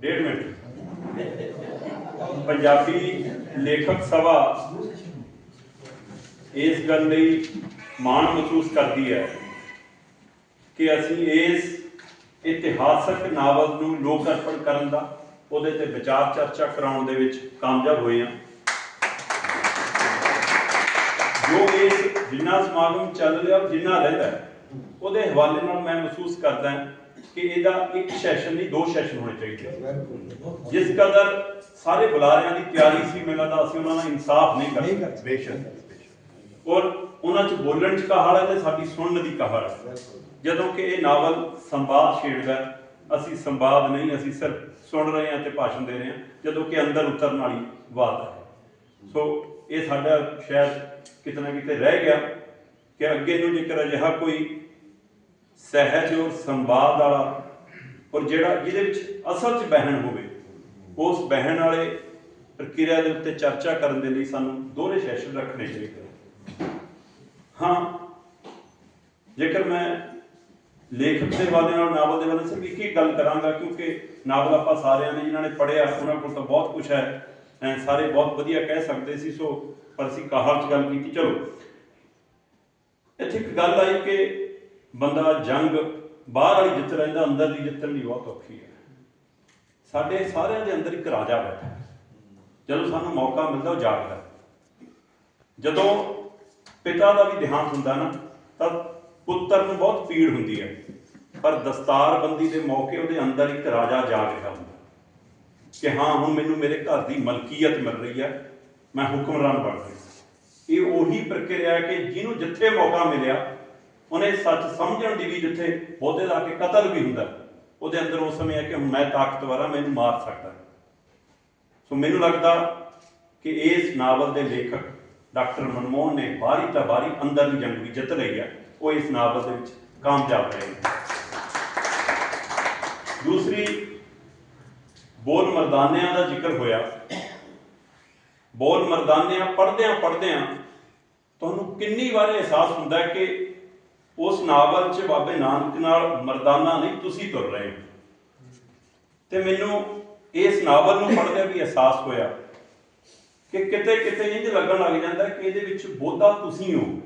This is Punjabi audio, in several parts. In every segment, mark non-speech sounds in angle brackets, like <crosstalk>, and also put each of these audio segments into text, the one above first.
ਡੇਢ ਮਿੰਟ। ਪੰਜਾਬੀ ਲੇਖਕ ਸਭਾ ਇਸ ਗੱਲ ਲਈ ਮਾਣ ਮਹਿਸੂਸ ਕਰਦੀ ਹੈ ਕਿ ਅਸੀਂ ਇਸ ਇਤਿਹਾਸਕ ਨਾਵਲ ਨੂੰ ਲੋਕ ਅਰਪਣ ਕਰਨ ਦਾ, ਉਹਦੇ ਤੇ ਵਿਚਾਰ ਚਰਚਾ ਕਰਾਉਣ ਦੇ ਵਿੱਚ ਕਾਮਯਾਬ ਹੋਏ ਹਾਂ। ਜੋ ਇਸ ਜਿੰਨਾ ਸਮਾਗਮ ਚੱਲ ਰਿਹਾ, ਜਿੰਨਾ ਰਹਿੰਦਾ ਉਹਦੇ ਹਵਾਲੇ ਨਾਲ ਮੈਂ ਮਹਿਸੂਸ ਕਰਦਾ ਹਾਂ ਕਿ ਇਹਦਾ ਇੱਕ ਸੈਸ਼ਨ ਨਹੀਂ ਦੋ ਸੈਸ਼ਨ ਹੋਣੇ ਚਾਹੀਦੇ ਜਿਸ ਕਦਰ ਸਾਰੇ ਬੁਲਾਰਿਆਂ ਦੀ ਤਿਆਰੀ ਸੀ ਮੈਨੂੰ ਲੱਗਦਾ ਅਸੀਂ ਉਹਨਾਂ ਨਾਲ ਇਨਸਾਫ ਨਹੀਂ ਕਰ ਸਕਦੇ ਬੇਸ਼ੱਕ ਔਰ ਉਹਨਾਂ 'ਚ ਬੋਲਣ 'ਚ ਕਹਾਲ ਹੈ ਤੇ ਸਾਡੀ ਸੁਣਨ ਦੀ ਕਹਾਲ ਹੈ। ਜਦੋਂ ਕਿ ਇਹ ਨਾਵਲ ਸੰਵਾਦ ਛੇੜਦਾ ਅਸੀਂ ਸੰਵਾਦ ਨਹੀਂ ਅਸੀਂ ਸਿਰਫ ਸੁਣ ਰਹੇ ਹਾਂ ਤੇ ਭਾਸ਼ਣ ਦੇ ਰਹੇ ਹਾਂ ਜਦੋਂ ਕਿ ਅੰਦਰ ਉਤਰਨ ਵਾਲੀ ਬਾਤ ਹੈ। ਸੋ ਇਹ ਸਾਡਾ ਸ਼ਾਇਦ ਕਿਤੇ ਨਾ ਕਿਤੇ ਰਹਿ ਗਿਆ ਕਿ ਅੱਗੇ ਨੂੰ ਜੇਕਰ ਅਜਿਹਾ ਕੋਈ ਸਹਿਜ ਔਰ ਸੰਵਾਦ ਵਾਲਾ, ਔਰ ਜਿਹੜਾ ਜਿਹਦੇ ਵਿੱਚ ਅਸਲ 'ਚ ਬਹਿਣ ਹੋਵੇ, ਉਸ ਬਹਿਣ ਵਾਲੇ ਪ੍ਰਕਿਰਿਆ ਦੇ ਉੱਤੇ ਚਰਚਾ ਕਰਨ ਦੇ ਲਈ ਸਾਨੂੰ ਦੋਹਰੇ ਸੈਸ਼ਨ ਰੱਖਣੇ ਚਾਹੀਦੇ ਹਾਂ, ਜੇਕਰ ਮੈਂ ਲੇਖਕ ਦੇ ਵਾਲੇ ਨਾਲ, ਨਾਵਲ ਦੇ ਵਾਲੇ ਸਿਰਫ ਇੱਕ ਹੀ ਗੱਲ ਕਰਾਂਗਾ, ਕਿਉਂਕਿ ਨਾਵਲ ਆਪਾਂ ਸਾਰਿਆਂ ਨੇ, ਜਿਨ੍ਹਾਂ ਨੇ ਪੜ੍ਹਿਆ, ਉਹਨਾਂ ਕੋਲ ਤਾਂ ਬਹੁਤ ਕੁਝ ਹੈ ਸਾਰੇ ਬਹੁਤ ਵਧੀਆ ਕਹਿ ਸਕਦੇ ਸੀ, ਸੋ ਪਰ ਅਸੀਂ ਕਾਹਲ 'ਚ ਗੱਲ ਕੀਤੀ। ਚਲੋ, ਇੱਥੇ ਇੱਕ ਗੱਲ ਆਈ ਕਿ ਬੰਦਾ ਜੰਗ, ਬਾਹਰ ਵਾਲੀ ਜਿੱਤ ਰਹਿੰਦਾ ਅੰਦਰ ਦੀ ਜਿੱਤਣ ਲਈ ਬਹੁਤ ਔਖੀ ਹੈ। ਸਾਡੇ ਸਾਰਿਆਂ ਦੇ ਅੰਦਰ ਇੱਕ ਰਾਜਾ ਬੈਠਾ ਜਦੋਂ ਸਾਨੂੰ ਮੌਕਾ ਮਿਲਦਾ, ਉਹ ਜਾਗਦਾ ਹੈ। ਜਦੋਂ ਪਿਤਾ ਦਾ ਵੀ ਦੇਹਾਂਤ ਹੁੰਦਾ ਨਾ, ਤਾਂ ਪੁੱਤਰ ਨੂੰ ਬਹੁਤ ਪੀੜ ਹੁੰਦੀ ਹੈ। ਪਰ ਦਸਤਾਰਬੰਦੀ ਦੇ ਮੌਕੇ ਉਹਦੇ ਅੰਦਰ ਇੱਕ ਰਾਜਾ ਜਾਗ ਰਿਹਾ ਹੁੰਦਾ ਕਿ ਹਾਂ, ਹੁਣ ਮੈਨੂੰ ਮੇਰੇ ਘਰ ਦੀ ਮਲਕੀਅਤ ਮਿਲ ਰਹੀ ਹੈ। ਮੈਂ ਹੁਕਮਰਾਨ ਬਣ ਰਿਹਾ ਇਹ ਉਹੀ ਪ੍ਰਕਿਰਿਆ ਹੈ ਕਿ ਜਿਹਨੂੰ ਜਿੱਥੇ ਮੌਕਾ ਮਿਲਿਆ ਉਹਨੇ ਸੱਚ ਸਮਝਣ ਦੀ ਵੀ ਜਿੱਥੇ ਬਹੁਤੇ ਦਾ ਕੇ ਕਤਲ ਵੀ ਹੁੰਦਾ, ਉਹਦੇ ਅੰਦਰ ਉਸ ਸਮੇਂ ਹੈ ਕਿ ਹੁਣ ਮੈਂ ਤਾਕਤਵਰ ਹਾਂ ਮੈਨੂੰ ਮਾਰ ਸਕਦਾ। ਸੋ ਮੈਨੂੰ ਲੱਗਦਾ ਕਿ ਇਸ ਨਾਵਲ ਦੇ ਲੇਖਕ ਡਾਕਟਰ ਮਨਮੋਹਨ ਨੇ ਬਾਰੀ ਤਾਂ ਬਾਰੀ ਅੰਦਰ ਦੀ ਜੰਗ ਵੀ ਜਿੱਤ ਲਈ ਆ, ਉਹ ਇਸ ਨਾਵਲ ਦੇ ਵਿੱਚ ਕਾਮਯਾਬ ਰਹੇ ਨੇ। ਦੂਸਰੀ, ਬੋਲ ਮਰਦਾਨਿਆਂ ਦਾ ਜ਼ਿਕਰ ਹੋਇਆ। ਬੋਲ ਮਰਦਾਨਿਆਂ ਪੜ੍ਹਦਿਆਂ ਪੜ੍ਹਦਿਆਂ ਤੁਹਾਨੂੰ ਕਿੰਨੀ ਵਾਰ ਅਹਿਸਾਸ ਹੁੰਦਾ ਕਿ ਉਸ ਨਾਵਲ 'ਚ ਬਾਬੇ ਨਾਨਕ ਨਾਲ ਮਰਦਾਨਾ ਨਹੀਂ, ਤੁਸੀਂ ਤੁਰ ਰਹੇ ਹੋ। ਤੇ ਮੈਨੂੰ ਇਸ ਨਾਵਲ ਨੂੰ ਪੜ੍ਹਦਿਆਂ ਵੀ ਅਹਿਸਾਸ ਹੋਇਆ ਕਿ ਕਿਤੇ ਕਿਤੇ ਇੰਜ ਲੱਗਣ ਲੱਗ ਜਾਂਦਾ ਕਿ ਇਹਦੇ ਵਿੱਚ ਬੋਧਾ ਤੁਸੀਂ ਹੋ।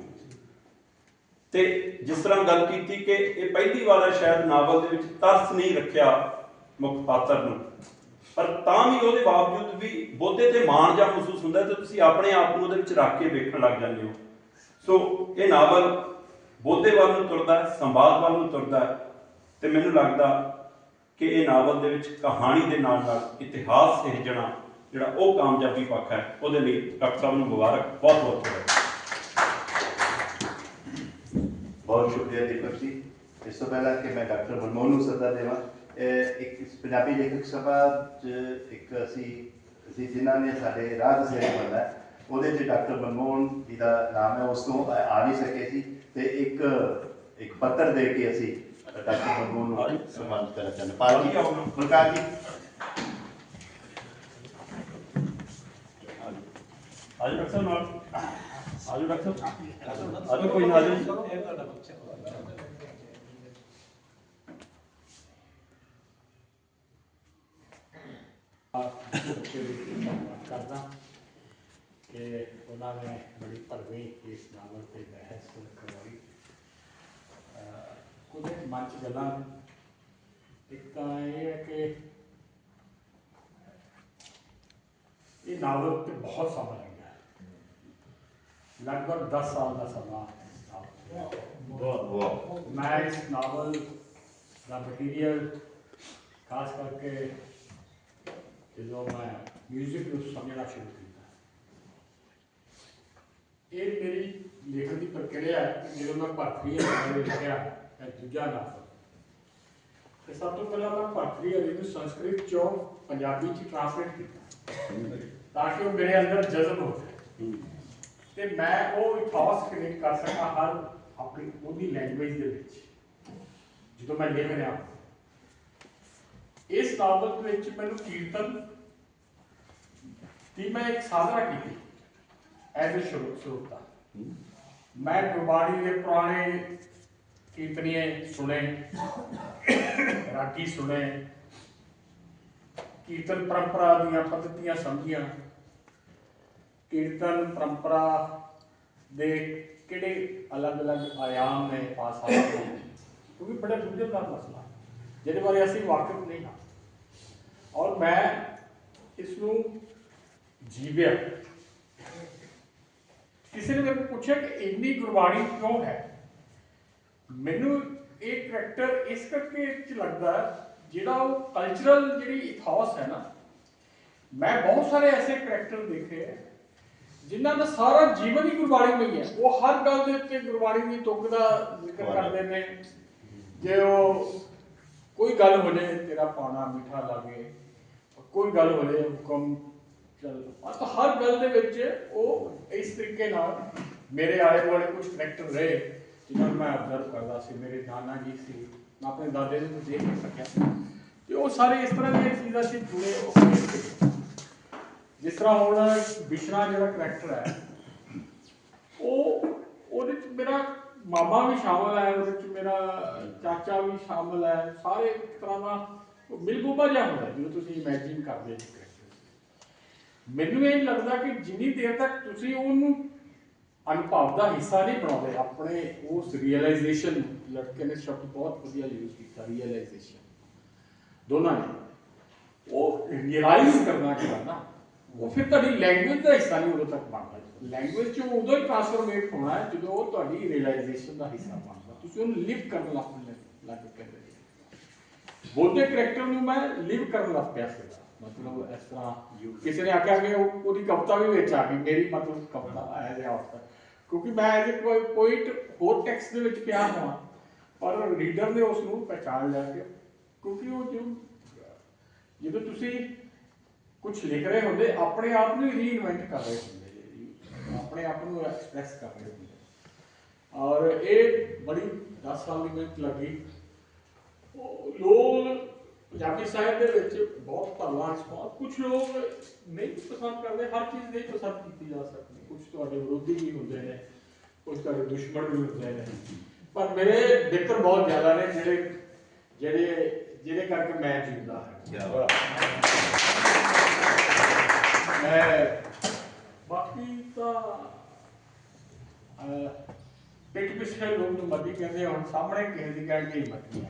ਤੇ ਜਿਸ ਤਰ੍ਹਾਂ ਗੱਲ ਕੀਤੀ ਕਿ ਇਹ ਪਹਿਲੀ ਵਾਰ ਹੈ, ਸ਼ਾਇਦ ਨਾਵਲ ਦੇ ਵਿੱਚ ਤਰਸ ਨਹੀਂ ਰੱਖਿਆ ਮੁੱਖ ਪਾਤਰ ਨੂੰ। ਪਰ ਤਾਂ ਵੀ ਉਹਦੇ ਬਾਵਜੂਦ ਵੀ ਬੋਧੇ ਤੇ ਮਾਣ ਜਾਂ ਮਹਿਸੂਸ ਹੁੰਦਾ ਤੇ ਤੁਸੀਂ ਆਪਣੇ ਆਪ ਨੂੰ ਉਹਦੇ ਵਿੱਚ ਰੱਖ ਕੇ ਵੇਖਣ ਲੱਗ ਜਾਂਦੇ ਹੋ। ਸੋ ਇਹ ਨਾਵਲ ਬੋਧੇ ਵੱਲ ਨੂੰ ਤੁਰਦਾ ਹੈ ਸੰਵਾਦ ਵੱਲ ਨੂੰ ਤੁਰਦਾ ਹੈ ਤੇ ਮੈਨੂੰ ਲੱਗਦਾ ਕਿ ਇਹ ਨਾਵਲ ਦੇ ਵਿੱਚ ਕਹਾਣੀ ਦੇ ਨਾਲ ਨਾਲ ਇਤਿਹਾਸ ਸਿਰਜਣਾ ਜਿਹੜਾ ਉਹ ਕਾਮਯਾਬੀ ਪੱਖ ਹੈ, ਉਹਦੇ ਲਈ ਡਾਕਟਰ ਸਾਹਿਬ ਨੂੰ ਮੁਬਾਰਕ, ਬਹੁਤ ਬਹੁਤ ਬਹੁਤ ਸ਼ੁਕਰੀਆ ਦੀਪਕ ਜੀ। ਇਸ ਤੋਂ ਪਹਿਲਾਂ ਕਿ ਮੈਂ ਡਾਕਟਰ ਮਨਮੋਹਨ ਨੂੰ ਸੱਦਾ ਦੇਵਾਂ ਇੱਕ ਪੰਜਾਬੀ ਲੇਖਕ ਸਭਾ 'ਚ ਇੱਕ ਅਸੀਂ ਅਸੀਂ ਜਿਨ੍ਹਾਂ ਨੇ ਸਾਡੇ ਰਾਜ ਸੇਵਾ ਬਣਨਾ ਉਹਦੇ 'ਚ ਡਾਕਟਰ ਮਨਮੋਹਨ ਜੀ ਦਾ ਨਾਮ ਹੈ, ਉਸ ਤੋਂ ਆ ਨਹੀਂ ਸਕੇ ਸੀ। ਤੇ ਇੱਕ ਇੱਕ ਪੱਤਰ ਦੇ ਕੇ ਅਸੀਂ ਡਾਕਟਰ ਮਨਮੋਹਨ ਨੂੰ ਸਨਮਾਨਿਤ ਕਰਨਾ ਚਾਹੁੰਦੇ ਪਾਰਟੀ ਬਲਕਾਰ ਜੀ। ਆਜੋ ਡਾਕਟਰ ਸਾਹਿਬ ਨਾਲ। ਆਜੋ ਡਾਕਟਰ ਸਾਹਿਬ। ਆਜੋ ਕੋਈ ਨਾ ਆਜੋ। ਕਰਦਾ। ਕਿ ਉਹਨਾਂ ਨੇ ਬੜੀ ਭਰਵੀਂ ਇਸ ਨਾਵਲ ਤੇ ਬਹਿਸ ਕਰਵਾਈ ਅਹ ਕੁਝ ਮਨ 'ਚ ਗੱਲਾਂ ਇੱਕ ਤਾਂ ਇਹ ਹੈ ਕਿ ਇਹ ਨਾਵਲ ਤੇ ਬਹੁਤ ਸਮਾਂ ਲੱਗਿਆ ਲਗਭਗ 10 ਸਾਲ ਦਾ ਸਮਾਂ ਇਸ ਨਾਵਲ ਤੇ। ਬਹੁਤ ਮੈਂ ਇਸ ਨਾਵਲ ਦਾ ਮਟੀਰੀਅਲ ਖਾਸ ਕਰਕੇ ਜਦੋਂ ਮੈਂ 뮤직 ਨੂੰ ਸਮਝਣਾ ਸ਼ੁਰੂ ਕੀਤਾ ਇਹ ਮੇਰੀ ਲਿਖਣ ਦੀ ਪ੍ਰਕਿਰਿਆ ਹੈ ਕਿ ਜਦੋਂ ਮੈਂ ਭਰਤਰੀ ਹਰੀ ਲਿਖਿਆ ਇਹ ਦੂਜਾ ਨਾਵਲ ਤੇ ਸਭ ਤੋਂ ਪਹਿਲਾਂ ਮੈਂ ਭਰਤਰੀ ਹਰੀ ਨੂੰ ਸੰਸਕ੍ਰਿਤ ਚੋਂ ਪੰਜਾਬੀ ਚ ਟ੍ਰਾਂਸਲੇਟ ਕੀਤਾ। ਤਾਂ ਕਿ ਉਹ ਮੇਰੇ ਅੰਦਰ ਜਜ਼ਬ ਹੋ ਜਾਏ। ਤੇ ਮੈਂ ਉਹ ਇਥਾਸ ਕ੍ਰੀਏਟ ਕਰ ਸਕਾਂ ਹਰ ਆਪਣੀ ਉਹਦੀ ਲੈਂਗੁਏਜ ਦੇ ਵਿੱਚ। ਜਦੋਂ ਮੈਂ ਲਿਖ ਰਿਹਾ ਇਸ ਨਾਵਲ ਵਿੱਚ ਮੈਨੂੰ ਕੀਰਤਨ ਦੀ ਮੈਂ ਇੱਕ ਸਾਧਨਾ ਕੀਤੀ। ਐਜ਼ ਅ ਸ਼ਰੋਤਾ। ਮੈਂ ਗੁਰਬਾਣੀ ਦੇ ਪੁਰਾਣੇ ਕੀਰਤਨੀਏ ਸੁਣੇ, ਰਾਗੀ ਸੁਣੇ, ਕੀਰਤਨ ਪਰੰਪਰਾ ਦੀਆਂ ਪੱਧਤੀਆਂ ਸਮਝੀਆਂ। ਕੀਰਤਨ ਪਰੰਪਰਾ ਦੇ ਕਿਹੜੇ ਅਲੱਗ-ਅਲੱਗ ਆਯਾਮ ਨੇ ਪਾਸਾਂ ਕਿਉਂਕਿ ਬੜਾ ਗੁੰਝਲਦਾਰ ਮਸਲਾ ਜਿਹਦੇ ਬਾਰੇ ਅਸੀਂ ਵਾਕਿਫ ਨਹੀਂ ਹਾਂ। ਔਰ ਮੈਂ ਇਸ ਨੂੰ ਜੀਵਿਆ। ਕਿਸੇ ਨੇ ਕੋਲ ਪੁੱਛਿਆ ਕਿ ਇੰਨੀ ਗੁਰਬਾਣੀ ਕਿਉਂ ਹੈ? ਮੈਨੂੰ ਇਹ ਕਰੈਕਟਰ ਇਸ ਕਰਕੇ ਚ ਲੱਗਦਾ ਜਿਹੜਾ ਉਹ ਕਲਚਰਲ ਜਿਹੜੀ ਇਥੋਸ ਹੈ ਨਾ ਮੈਂ ਬਹੁਤ ਸਾਰੇ ਐਸੇ ਕਰੈਕਟਰ ਦੇਖੇ ਹੈ ਜਿਨ੍ਹਾਂ ਦਾ ਸਾਰਾ ਜੀਵਨ ਹੀ ਗੁਰਬਾਣੀ ਵਿੱਚ ਹੈ ਉਹ ਹਰ ਗੱਲ ਦੇ ਉੱਤੇ ਗੁਰਬਾਣੀ ਦੀ ਤੁਕ ਦਾ ਜ਼ਿਕਰ ਕਰਦੇ ਨੇ। ਜੇ ਉਹ ਕੋਈ ਗੱਲ ਹੋ ਜਾਏ ਤੇਰਾ ਪਾਣਾ ਮਿੱਠਾ ਲਾਗੇ ਕੋਈ ਗੱਲ ਹੋ ਜਾਏ ਹੁਕਮ ਚੱਲ ਤਾਂ ਹਰ ਗੱਲ ਦੇ ਵਿੱਚ ਉਹ ਇਸ ਤਰੀਕੇ ਨਾਲ ਮੇਰੇ ਆਲੇ ਦੁਆਲੇ ਕੁਝ ਕਰੈਕਟਰ ਰਹੇ ਜਿਨ੍ਹਾਂ ਨੂੰ ਮੈਂ ਅਬਜ਼ਰਵ ਕਰਦਾ ਸੀ ਮੇਰੇ ਨਾਨਾ ਜੀ ਸੀ ਮੈਂ ਆਪਣੇ ਦਾਦੇ ਨੂੰ ਦੇਖ ਨਹੀਂ ਸਕਿਆ ਤੇ ਉਹ ਸਾਰੇ ਇਸ ਤਰ੍ਹਾਂ ਦੀਆਂ ਚੀਜ਼ਾਂ ਸੀ ਜੁੜੇ ਉਹ ਜਿਸ ਤਰ੍ਹਾਂ ਹੁਣ ਬਿਸ਼ਨਾ ਜਿਹੜਾ ਕਰੈਕਟਰ ਹੈ ਉਹ ਉਹਦੇ ਚ ਮੇਰਾ ਮਾਮਾ ਵੀ ਸ਼ਾਮਲ ਹੈ ਉਹਦੇ ਚ ਮੇਰਾ ਚਾਚਾ ਵੀ ਸ਼ਾਮਲ ਹੈ ਸਾਰੇ ਇੱਕ ਤਰ੍ਹਾਂ ਦਾ ਮਿਲਬੂਬਾ ਜਿਹਾ ਹੁੰਦਾ ਹੈ, ਜਦੋਂ ਤੁਸੀਂ ਇਮੇਜਿਨ ਕਰਦੇ ਹੋ। ਮੈਨੂੰ ਇਹ ਲੱਗਦਾ ਕਿ ਜਿੰਨੀ ਦੇਰ ਤੱਕ ਤੁਸੀਂ ਉਹਨੂੰ ਅਨੁਭਵ ਦਾ ਹਿੱਸਾ ਨਹੀਂ ਬਣਾਉਂਦੇ, ਆਪਣੇ ਉਸ ਰੀਅਲਾਈਜੇਸ਼ਨ ਲੜਕੇ ਨੇ ਸ਼ਬਦ ਬਹੁਤ ਵਧੀਆ ਯੂਜ਼ ਕੀਤਾ ਰੀਅਲਾਈਜੇਸ਼ਨ ਦੋਨਾਂ ਨੇ। ਉਹ ਰਿਅਲਾਈਜ਼ ਕਰਨਾ ਕਿਹੜਾ ਨਾ, ਉਹ ਫਿਰ ਤੁਹਾਡੀ ਲੈਂਗੁਏਜ ਦਾ ਹਿੱਸਾ ਨਹੀਂ ਉਦੋਂ ਤੱਕ ਬਣਦਾ। ਲੈਂਗੁਏਜ ਚ ਉਦੋਂ ਹੀ ਟ੍ਰਾਂਸਫਰਮੇਟ ਹੋਣਾ ਹੈ ਜਦੋਂ ਉਹ ਤੁਹਾਡੀ ਰਿਅਲਾਈਜੇਸ਼ਨ ਦਾ ਹਿੱਸਾ ਬਣਦਾ। ਤੁਸੀਂ ਉਹਨੂੰ ਲਿਵ ਕਰਨ ਲੱਗ ਪੈਂਦੇ ਬੋਧੇ ਕਰੈਕਟਰ ਨੂੰ ਮੈਂ ਲਿਵ ਕਰਨ ਲੱਗ ਪਿਆ ਸੀ ਮਤਲਬ ਇਸ ਤਰ੍ਹਾਂ ਕਿਸੇ ਨੇ ਆਖਿਆ ਕਿ ਉਹਦੀ ਕਵਿਤਾ ਵੀ ਵਿੱਚ ਆ ਗਈ, ਮੇਰੀ ਮਤਲਬ ਕਵਿਤਾ ਆਇਆ ਜਿਹਾ ਔਰਤ ਕਿਉਂਕਿ ਮੈਂ ਐਜ਼ ਅ ਪੋਇਟ ਹੋਰ ਟੈਕਸਟ ਦੇ ਵਿੱਚ ਪਿਆ ਹਾਂ ਪਰ ਰੀਡਰ ਨੇ ਉਸ ਨੂੰ ਪਹਿਚਾਨ ਲਿਆ ਕਿ ਕਿਉਂਕਿ ਉਹ ਜਦੋਂ ਤੁਸੀਂ ਕੁਝ ਲਿਖ ਰਹੇ ਹੁੰਦੇ, ਆਪਣੇ ਆਪ ਨੂੰ ਰੀਇਨਵੈਂਟ ਕਰ ਰਹੇ ਹੁੰਦੇ ਆਪਣੇ ਆਪ ਨੂੰ ਐਕਸਪ੍ਰੈਸ ਕਰ ਰਹੇ ਹੁੰਦੇ। ਔਰ ਇਹ ਬੜੀ 10 ਸਾਲ ਦੀ ਮਿਹਨਤ ਲੱਗੀ। ਲੋਕ ਪੰਜਾਬੀ ਸਾਹਿਤ ਦੇ ਵਿੱਚ ਬਹੁਤ ਭਰਵਾਂ ਰਿਸਪਾਂਸ ਕੁਝ ਲੋਕ ਨਹੀਂ ਪਸੰਦ ਕਰਦੇ ਹਰ ਚੀਜ਼ ਨਹੀਂ ਪਸੰਦ ਕੀਤੀ ਜਾ ਸਕਦੀ ਕੁਝ ਤੁਹਾਡੇ ਵਿਰੋਧੀ ਵੀ ਹੁੰਦੇ ਨੇ ਕੁਝ ਤੁਹਾਡੇ ਦੁਸ਼ਮਣ ਵੀ ਹੁੰਦੇ ਨੇ ਪਰ ਮੇਰੇ ਮਿੱਤਰ ਬਹੁਤ ਜ਼ਿਆਦਾ ਨੇ ਜਿਹੜੇ ਜਿਹੜੇ ਜਿਹਦੇ ਕਰਕੇ ਮੈਂ ਜਿਉਂਦਾ ਹਾਂ ਮੈਂ ਬਾਕੀ ਤਾਂ ਅਹ, ਪਿੱਠ ਪਿਛਲੇ ਲੋਕ ਨੂੰ ਮੱਦੀ ਕਹਿੰਦੇ ਹੁਣ ਸਾਹਮਣੇ ਕਿਸੇ ਦੀ ਗੱਲ ਨਹੀਂ ਮੱਦੀ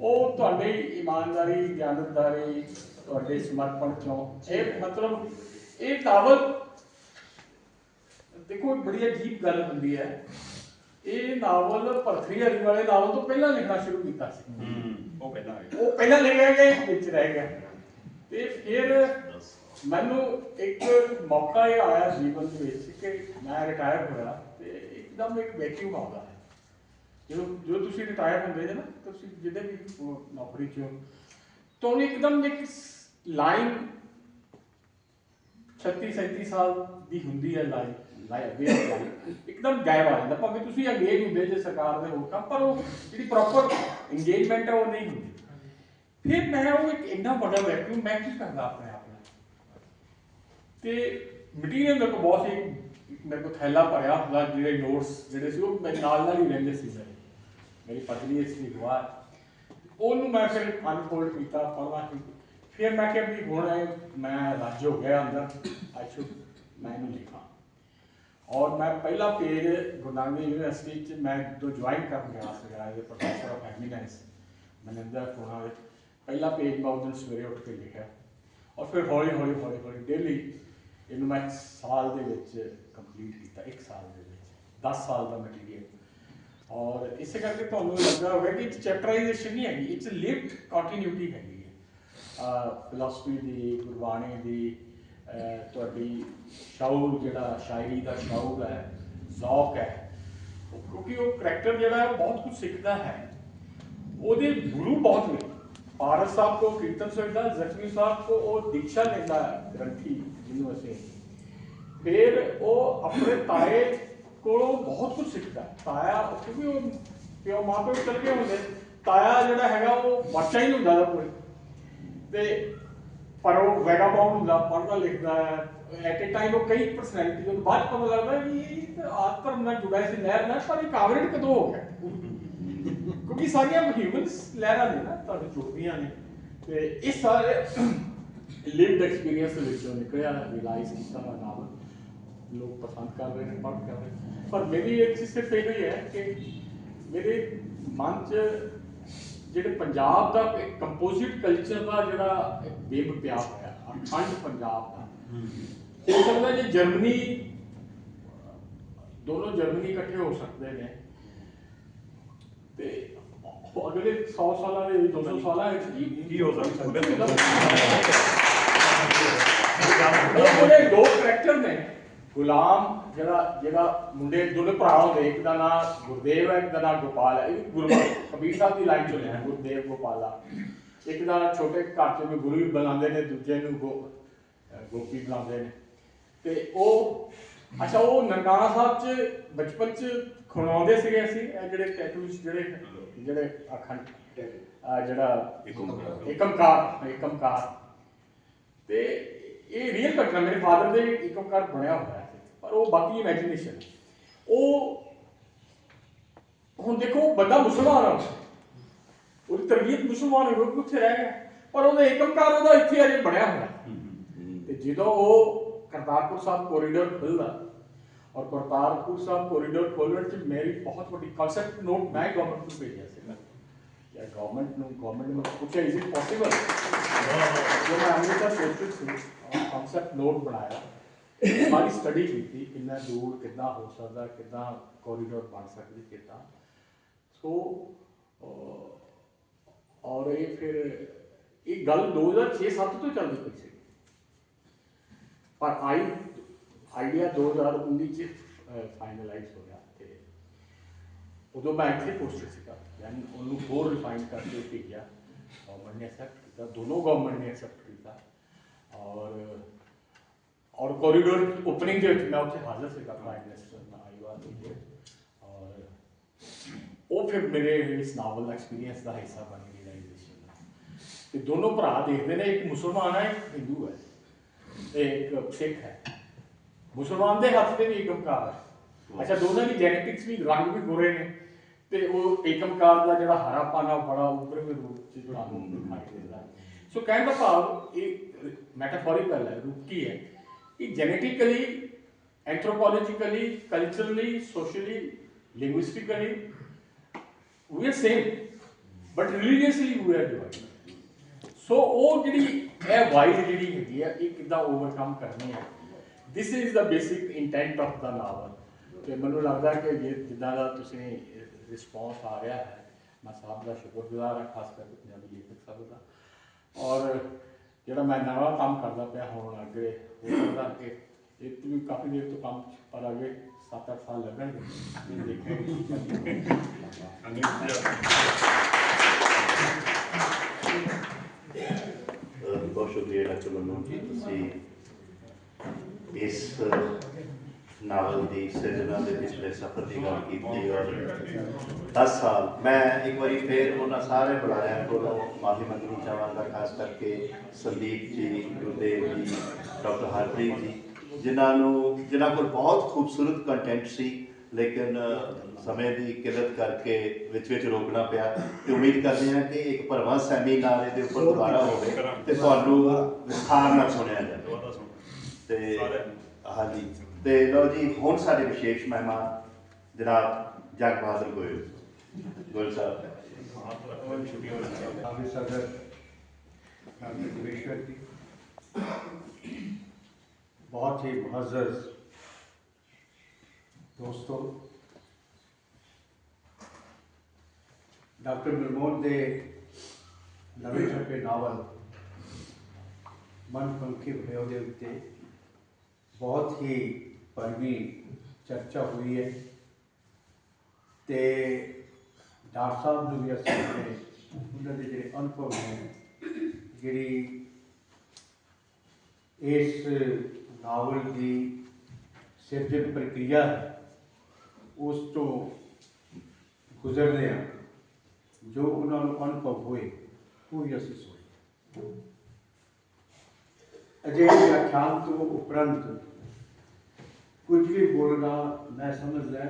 ਉਹ ਤੁਹਾਡੀ ਇਮਾਨਦਾਰੀ ਗਿਆਨਦਾਰੀ ਤੁਹਾਡੇ ਸਮਰਪਣ ਚੋਂ। ਇਹ ਮਤਲਬ ਇਹ ਨਾਵਲ ਦੇਖੋ ਇੱਕ ਬੜੀ ਅਜੀਬ ਗੱਲ ਹੁੰਦੀ ਹੈ। ਇਹ ਨਾਵਲ ਭਰਤਰੀ ਹਰੀ ਵਾਲੇ ਨਾਵਲ ਤੋਂ ਪਹਿਲਾਂ ਲਿਖਣਾ ਸ਼ੁਰੂ ਕੀਤਾ ਸੀ। ਉਹ ਪਹਿਲਾਂ ਉਹ ਪਹਿਲਾਂ ਲਿਖਿਆ ਗਿਆ ਵਿੱਚ ਰਹਿ ਗਿਆ। ਤੇ ਫਿਰ ਮੈਨੂੰ ਇੱਕ ਮੌਕਾ ਇਹ ਆਇਆ ਜੀਵਨ ਦੇ ਵਿੱਚ ਕਿ ਮੈਂ ਰਿਟਾਇਰ ਹੋਇਆ ਤੇ ਇੱਕਦਮ ਇੱਕ ਵੈਕਿਊਮ ਆਉਂਦਾ ਹੈ। ਜਦੋਂ ਜਦੋਂ ਤੁਸੀਂ ਰਿਟਾਇਰ ਹੁੰਦੇ ਜੇ ਨਾ ਤੁਸੀਂ ਜਿਹਦੇ ਵੀ ਉਹ ਨੌਕਰੀ 'ਚ ਹੋ ਤੁਹਾਨੂੰ ਇੱਕਦਮ ਇੱਕ ਲਾਈਨ 36 37 ਸਾਲ ਦੀ ਹੁੰਦੀ ਹੈ ਲਾਈਨ ਲਾਈਨ ਇੱਕਦਮ ਗਾਇਬ ਆ ਜਾਂਦਾ। ਭਾਵੇਂ ਤੁਸੀਂ ਅੰਗੇਜ ਹੁੰਦੇ ਜੇ ਸਰਕਾਰ ਦੇ ਹੋਰ ਪਰ ਉਹ ਜਿਹੜੀ ਪ੍ਰੋਪਰ ਇੰਗੇਜਮੈਂਟ ਹੈ ਉਹ ਨਹੀਂ ਹੁੰਦੀ। ਫਿਰ ਮੈਂ ਉਹ ਇੱਕ ਇੰਨਾ ਵੱਡਾ ਵੈਕਿਊਮ ਮੈਂ ਕੀ ਕਰਦਾ ਆਪਣੇ ਆਪ ਨਾਲ? ਤੇ ਮਟੀਰੀਅਲ ਮੇਰੇ ਕੋਲ ਬਹੁਤ ਸੀ, ਮੇਰੇ ਕੋਲ ਥੈਲਾ ਭਰਿਆ ਹੁੰਦਾ, ਜਿਹੜੇ ਨੋਟਸ ਜਿਹੜੇ ਸੀ, ਉਹ ਮੇਰੇ ਨਾਲ ਨਾਲ ਹੀ ਰਹਿੰਦੇ ਸੀ ਮੇਰੇ ਮੇਰੀ ਪਤਨੀ ਇਸ ਦੀ ਗਵਾਹ ਉਹਨੂੰ ਮੈਂ ਫਿਰ ਅਨਫੋਲਡ ਕੀਤਾ, ਪੜ੍ਹਨਾ ਸੀ ਫਿਰ ਮੈਂ ਕਿਹਾ ਵੀ ਹੁਣ ਮੈਂ ਰੱਜ ਹੋ ਗਿਆ ਅੰਦਰ <coughs> ਆਈ ਸ਼ੁਡ ਮੈਂ ਇਹਨੂੰ ਲਿਖਾਂ। ਔਰ ਮੈਂ ਪਹਿਲਾ ਪੇਜ ਗੁਰੂ ਨਾਨਕ ਯੂਨੀਵਰਸਿਟੀ ਚ ਮੈਂ ਜਦੋਂ ਜੁਆਇਨ ਕਰਨ ਗਿਆ ਸੀਗਾ as professor of eminence Maninder ਕੋਣਾ ਵਿੱਚ, ਪਹਿਲਾ ਪੇਜ ਮੈਂ ਉਸ ਦਿਨ ਸਵੇਰੇ ਉੱਠ ਕੇ ਲਿਖਿਆ। ਔਰ ਫਿਰ ਹੌਲੀ ਹੌਲੀ ਹੌਲੀ ਹੌਲੀ ਡੇਲੀ ਇਹਨੂੰ ਮੈਂ ਸਾਲ ਦੇ ਵਿੱਚ ਕੰਪਲੀਟ ਕੀਤਾ, ਇੱਕ ਸਾਲ ਦੇ ਵਿੱਚ 10 ਸਾਲ ਦਾ ਮਟੀਰੀਅਲ ਔਰ ਇਸੇ ਕਰਕੇ ਤੁਹਾਨੂੰ ਲੱਗਾ ਹੋਵੇ ਕਿ ਚੈਪਟਰਾਈਜੇਸ਼ਨ ਨਹੀਂ ਹੈਗੀ ਇਟਸ ਲਿਵਡ ਕੰਟੀਨਿਊਟੀ ਹੈ ਫਿਲਾਸਫੀ ਦੀ, ਗੁਰਬਾਣੀ ਦੀ ਤੁਹਾਡੀ ਸ਼ਾਉਰ ਜਿਹੜਾ ਸ਼ਾਇਰੀ ਦਾ ਸ਼ਾਉਰ ਹੈ ਜ਼ੌਕ ਹੈ, ਉਹ- ਕਿਉਂਕਿ ਉਹ ਕਰੈਕਟਰ ਜਿਹੜਾ ਹੈ ਬਹੁਤ ਕੁਝ ਸਿੱਖਦਾ ਹੈ। ਉਹਦੇ ਗੁਰੂ ਬਹੁਤ ਨੇ। ਪਾਰਸ ਸਾਹਿਬ ਕੋ, ਕੀਰਤਨ ਸੁਣਦਾ ਜ਼ਖਮੀ ਸਾਹਿਬ ਕੋ, ਉਹ ਦੀਕਸ਼ਾ ਲੈਂਦਾ ਗ੍ਰੰਥੀ ਜਿਹਨੂੰ ਅਸੀਂ ਫਿਰ ਉਹ ਆਪਣੇ ਤਾਏ ਕੋਲੋਂ ਬਹੁਤ ਕੁਝ ਸਿੱਖਦਾ ਹੈ। ਤਾਇਆ ਕਿਉਂਕਿ ਉਹ ਪਿਓ, ਮਾਂ ਪਿਓ ਚਲ ਗਏ ਹੁੰਦੇ। ਤਾਇਆ ਜਿਹੜਾ ਹੈਗਾ, ਉਹ ਬੱਚਾ ਹੀ ਹੁੰਦਾ ਦਾ ਕੋਈ ਤੇ ਪਰ ਉਹ ਵੈਗਾਬੌਂਡ ਹੁੰਦਾ ਪੜ੍ਹਦਾ ਲਿਖਦਾ ਹੈ ਐਟ ਅ ਟਾਈਮ ਉਹ ਕਈ ਪਰਸਨੈਲਿਟੀ ਨੂੰ ਬਾਅਦ ਪਤਾ ਲੱਗਦਾ ਵੀ ਇਹ ਤਾਂ ਆਦ ਨਾਲ ਜੁੜਾ ਸੀ ਲਹਿਰ ਨਾਲ, ਪਰ ਇਹ ਕਾਂਗਰਸ ਕਦੋਂ ਹੋ ਗਿਆ? ਕਿਉਂਕਿ ਸਾਰੀਆਂ ਹਿਊਮਨਸ ਲਹਿਰਾਂ ਨੇ ਨਾ ਤੁਹਾਡੇ ਜੁੜਦੀਆਂ ਨੇ। ਤੇ ਇਹ ਸਾਰੇ ਲਿਵਡ ਐਕਸਪੀਰੀਅੰਸ ਦੇ ਵਿੱਚੋਂ ਨਿਕਲਿਆ ਰਿਅਲਾਈਜ਼ ਕੀਤਾ ਨਾਵਲ ਲੋਕ ਪਸੰਦ ਕਰ ਰਹੇ ਨੇ, ਪੜ੍ਹ ਕਰ ਰਹੇ ਪਰ ਮੇਰੀ ਇੱਕ ਸਿਰਫ ਇਹ ਹੀ ਹੈ ਕਿ ਮੇਰੇ ਮਨ 'ਚ ਜਿਹੜੇ ਪੰਜਾਬ ਦਾ ਕੰਪੋਜ਼ਿਟ ਕਲਚਰ ਦਾ ਜਿਹੜਾ ਇੱਕ ਵੇਬ ਪਿਆ ਹੋਇਆ ਅਖੰਡ ਪੰਜਾਬ ਦਾ। ਹੋ ਸਕਦਾ ਜੇ ਜਰਮਨੀ ਦੋਨੋਂ ਜਰਮਨੀ ਇਕੱਠੇ ਹੋ ਸਕਦੇ ਨੇ। ਤੇ ਅਗਲੇ 100 ਸਾਲਾਂ ਦੇ 200 ਸਾਲਾਂ ਵਿੱਚ ਕੀ ਹੋ ਸਕਦਾ? ਬਿਲਕੁਲ <laughs> ਦੋ ਕਰੈਕਟਰ ਨੇ ਗੁਲਾਮ ਜਿਹੜਾ ਜਿਹੜਾ ਮੁੰਡੇ ਦੋਨੇ ਭਰਾ ਹੁੰਦੇ ਇੱਕ ਦਾ ਨਾਮ ਗੁਰਦੇਵ ਹੈ ਇੱਕ ਦਾ ਨਾਮ ਗੋਪਾਲ ਹੈ। ਇਹ ਵੀ ਗੁਰੂ ਕਬੀਰ ਸਾਹਿਬ ਦੀ ਲਾਈਨ ਚੋਂ ਲਿਆ ਗੁਰਦੇਵ ਗੋਪਾਲਾ ਇੱਕ ਦਾ ਛੋਟੇ ਘਰ ਚੋਂ ਵੀ ਗੁਰੂ ਵੀ ਬੁਲਾਉਂਦੇ ਨੇ ਦੂਜੇ ਨੂੰ ਗੋਪੀ ਬੁਲਾਉਂਦੇ ਨੇ। ਤੇ ਉਹ ਅੱਛਾ ਉਹ ਨਨਕਾਣਾ ਸਾਹਿਬ ਚ ਬਚਪਨ ਚ ਖੁਣਾਉਂਦੇ ਸੀਗੇ ਅਸੀਂ ਇਹ ਜਿਹੜੇ ਟੈਟੂਸ ਜਿਹੜੇ ਜਿਹੜੇ ਅਖੰਡ ਜਿਹੜਾ ਏਕਮਕਾਰ ਏਕਮਕਾਰ ਤੇ ਇਹ ਰੀਅਲ ਘਟਨਾ ਮੇਰੇ ਫਾਦਰ ਦੇ ਏਕਮਕਾਰ ਬਣਿਆ ਹੋਇਆ ਹੈ। ਪਰ ਉਹ ਬਾਕੀ ਇਮੇਜਿਨੇਸ਼ਨ ਉਹ ਹੁਣ ਦੇਖੋ ਬੰਦਾ ਮੁਸਲਮਾਨ ਆ ਉਹਦੀ ਤਰਬੀਅਤ ਮੁਸਲਮਾਨ ਹੋ ਗਈ ਉੱਥੇ ਰਹਿ ਗਿਆ। ਪਰ ਉਹਦਾ ਏਕਮਕਾਰ ਉਹਦਾ ਇੱਥੇ ਅਜੇ ਬਣਿਆ ਹੋਇਆ। ਤੇ ਜਦੋਂ ਉਹ ਕਰਤਾਰਪੁਰ ਸਾਹਿਬ ਕੋਰੀਡੋਰ ਖੁੱਲਦਾ ਔਰ ਕਰਤਾਰਪੁਰ ਸਾਹਿਬ ਕੋਰੀਡੋਰ ਖੋਲਣ ਚ ਮੇਰੀ ਬਹੁਤ ਵੱਡੀ ਕਨਸੈਪਟ ਨੋਟ ਮੈਂ ਗਵਰਨਮੈਂਟ ਨੂੰ ਭੇਜਿਆ ਸੀਗਾ ਕਿ ਗਵਰਨਮੈਂਟ ਨੂੰ ਗਵਰਨਮੈਂਟ ਨੂੰ ਪੁੱਛਿਆ ਇਜ਼ ਇਟ ਪੋਸੀਬਲ ਜੋ ਮੈਂ ਅੰਮ੍ਰਿਤਸਰ ਪੋਸਟਡ ਸੀ ਕਨਸੈਪਟ ਨੋਟ ਬਣਾਇਆ। ਸਾਰੀ ਸਟੱਡੀ ਕੀਤੀ, ਕਿੰਨਾ ਦੂਰ, ਕਿੱਦਾਂ ਹੋ ਸਕਦਾ, ਕਿੱਦਾਂ ਕੋਰੀਡੋਰ ਬਣ ਸਕਦੀ, ਕਿੱਦਾਂ। ਸੋ ਔਰ ਇਹ ਫਿਰ, ਇਹ ਗੱਲ 2006-7 ਤੋਂ ਚੱਲਦੀ ਪਈ ਸੀ। ਪਰ ਆਈ ਆਈਡੀਆ 2019 ਚ ਫਾਈਨਲਾਈਜ਼ ਹੋਇਆ ਤੇ ਉਦੋਂ ਮੈਂ ਇੱਥੇ ਪੋਸਟਡ ਸੀਗਾ। ਯਾਨੀ ਉਹਨੂੰ ਹੋਰ ਰਿਫਾਈਨ ਕਰਕੇ ਭੇਜਿਆ। ਗਵਰਨਮੈਂਟ ਨੇ ਐਕਸੈਪਟ ਕੀਤਾ, ਦੋਨੋਂ ਗਵਰਨਮੈਂਟ ਨੇ ਐਕਸੈਪਟ ਕੀਤਾ। ਔਰ ਔਰ ਕੋਰੀਡੋਰ ਓਪਨਿੰਗ ਦੇ ਵਿੱਚ ਮੈਂ ਉੱਥੇ ਹਾਜ਼ਰ ਸੀਗਾ ਪ੍ਰਾਈਮ ਮਿਨਿਸਟਰ ਨਾਲ ਆਈ ਔਰ ਉਹ ਫਿਰ ਮੇਰੇ ਇਸ ਨਾਵਲ ਐਕਸਪੀਰੀਅੰਸ ਦਾ ਹਿੱਸਾ ਬਣ ਗਈ realization ਤੇ ਦੋਨੋਂ ਭਰਾ ਦੇਖਦੇ ਨੇ, ਇੱਕ ਮੁਸਲਮਾਨ ਹੈ, ਇੱਕ ਹਿੰਦੂ ਹੈ। ਤੇ ਇੱਕ ਸਿੱਖ ਹੈ। ਮੁਸਲਮਾਨ ਦੇ ਹੱਥ ਤੇ ਵੀ ਏਕਮਕਾਰ ਹੈ। ਅੱਛਾ, ਦੋਨਾਂ ਦੀ ਜੈਨੇਟਿਕਸ ਵੀ, ਰੰਗ ਵੀ ਗੋਰੇ ਨੇ। ਤੇ ਉਹ ਏਕਮਕਾਰ ਦਾ ਜਿਹੜਾ ਹਰਾਪਨ ਆ ਬੜਾ ਉਪਰਵੇਂ ਰੂਪ ਚ ਤੁਹਾਨੂੰ ਦਿਖਾਈ ਦਿੰਦਾ। ਸੋ ਕਹਿਣ ਦਾ ਭਾਵ ਇਹ ਮੈਟਾਫੋਰਿਕਲ ਹੈ ਰੂਪ ਕੀ ਹੈ। ਕਿ genetically anthropologically culturally socially linguistically we are same, but religiously we are divided. So ਉਹ ਜਿਹੜੀ ਇਹ ਵਾਈਜ਼ ਜਿਹੜੀ ਹੈਗੀ ਆ ਇਹ ਕਿੱਦਾਂ ਓਵਰਕਮ ਕਰਨੀ ਹੈ? This is the basic intent of the novel. ਤੇ ਮੈਨੂੰ ਲੱਗਦਾ ਕਿ ਜੇ ਜਿੱਦਾਂ ਦਾ ਤੁਸੀਂ ਰਿਸਪੌਂਸ ਆ ਰਿਹਾ ਹੈ, ਮੈਂ ਸਾਹਿਬ ਦਾ ਸ਼ੁਕਰਗੁਜ਼ਾਰ ਹਾਂ, ਖਾਸ ਕਰਕੇ ਪੰਜਾਬੀ ਲੇਖਕ ਸਾਹਿਬ ਦਾ। ਔਰ ਜਿਹੜਾ ਮੈਂ ਨਵਾਂ ਕੰਮ ਕਰਦਾ ਪਿਆ ਹੁਣ ਅੱਗੇ ਹੋ ਸਕਦਾ ਕਿ ਇਹ ਤੋਂ ਵੀ ਕਾਫੀ ਦੇਰ ਤੋਂ ਕੰਮ ਪਰ ਅੱਗੇ 7-8 ਸਾਲ ਲੱਗਣਗੇ। ਇਹ ਦੇਖਾਂਗੇ ਬਹੁਤ ਸ਼ੁਕਰੀਆ ਡਾਕਟਰ ਮਨਮੋਹਨ ਜੀ, ਤੁਸੀਂ ਇਸ ਨਾਵਲ ਦੀ ਸਿਰਜਣਾ ਦੇ ਪਿਛਲੇ ਸਫ਼ਰ ਦੀ ਗੱਲ ਕੀਤੀ ਔਰ 10 ਸਾਲ। ਮੈਂ ਇੱਕ ਵਾਰੀ ਫੇਰ ਉਹਨਾਂ ਸਾਰੇ ਬੁਲਾਰਿਆਂ ਕੋਲੋਂ ਮਾਫੀ ਮੰਗਣੀ ਚਾਹਾਂਗਾ ਖਾਸ ਕਰਕੇ ਸੰਦੀਪ ਜੀ ਗੁਰਦੇਵ ਜੀ ਡਾਕਟਰ ਹਰਪ੍ਰੀਤ ਜੀ ਜਿਨ੍ਹਾਂ ਨੂੰ ਜਿਨ੍ਹਾਂ ਕੋਲ ਬਹੁਤ ਖੂਬਸੂਰਤ ਕੰਟੈਂਟ ਸੀ ਲੇਕਿਨ ਸਮੇਂ ਦੀ ਕਿਲਤ ਕਰਕੇ ਵਿੱਚ ਵਿੱਚ ਰੋਕਣਾ ਪਿਆ ਤੇ ਉਮੀਦ ਕਰਦੇ ਹਾਂ ਕਿ ਇੱਕ ਭਰਵਾਂ ਸੈਮੀਨਾਰ ਇਹਦੇ ਉੱਪਰ ਦੁਬਾਰਾ ਹੋਵੇ ਤੇ ਤੁਹਾਨੂੰ ਵਿਸਥਾਰ ਨਾਲ ਸੁਣਿਆ ਜਾਵੇ। ਤੇ ਹਾਂਜੀ। ਤੇ ਲੋ ਜੀ, ਹੁਣ ਸਾਡੇ ਵਿਸ਼ੇਸ਼ ਮਹਿਮਾਨ ਜਨਾਬ ਜਗ ਬਹਾਦਰ ਗੋਇਲ ਗੋਇਲ ਸਾਹਿਬ। ਕਾਫੀ ਸਦਰ ਕਾਫੀ ਕਮੇਸ਼ਵਰ ਜੀ ਬਹੁਤ ਹੀ ਮੁਅੱਜ਼ਜ਼ ਦੋਸਤੋ, ਡਾਕਟਰ ਮਨਮੋਹਨ ਦੇ ਨਵੇਂ ਛਪੇ ਨਾਵਲ ਮਨ ਪੰਖੀ ਭਇਓ ਦੇ ਉੱਤੇ ਬਹੁਤ ਹੀ ਭਰਵੀ ਚਰਚਾ ਹੋਈ ਹੈ। ਤੇ ਡਾਕਟਰ ਸਾਹਿਬ ਨੂੰ ਵੀ ਅਸੀਂ ਆਪਣੇ ਉਹਨਾਂ ਦੇ ਜਿਹੜੇ ਅਨੁਭਵ ਨੇ, ਜਿਹੜੀ ਇਸ ਨਾਵਲ ਦੀ ਸਿਰਜਣ ਪ੍ਰਕਿਰਿਆ ਉਸ ਤੋਂ ਗੁਜ਼ਰਦੇ ਹਾਂ ਜੋ ਉਹਨਾਂ ਨੂੰ ਅਨੁਭਵ ਹੋਏ, ਉਹ ਹੀ ਅਸੀਂ ਸੁਣੇ। ਅਜਿਹੇ ਵਿਆਖਿਆਨ ਤੋਂ ਉਪਰੰਤ ਕੁਝ ਵੀ ਬੋਲਣਾ ਮੈਂ ਸਮਝਦਾ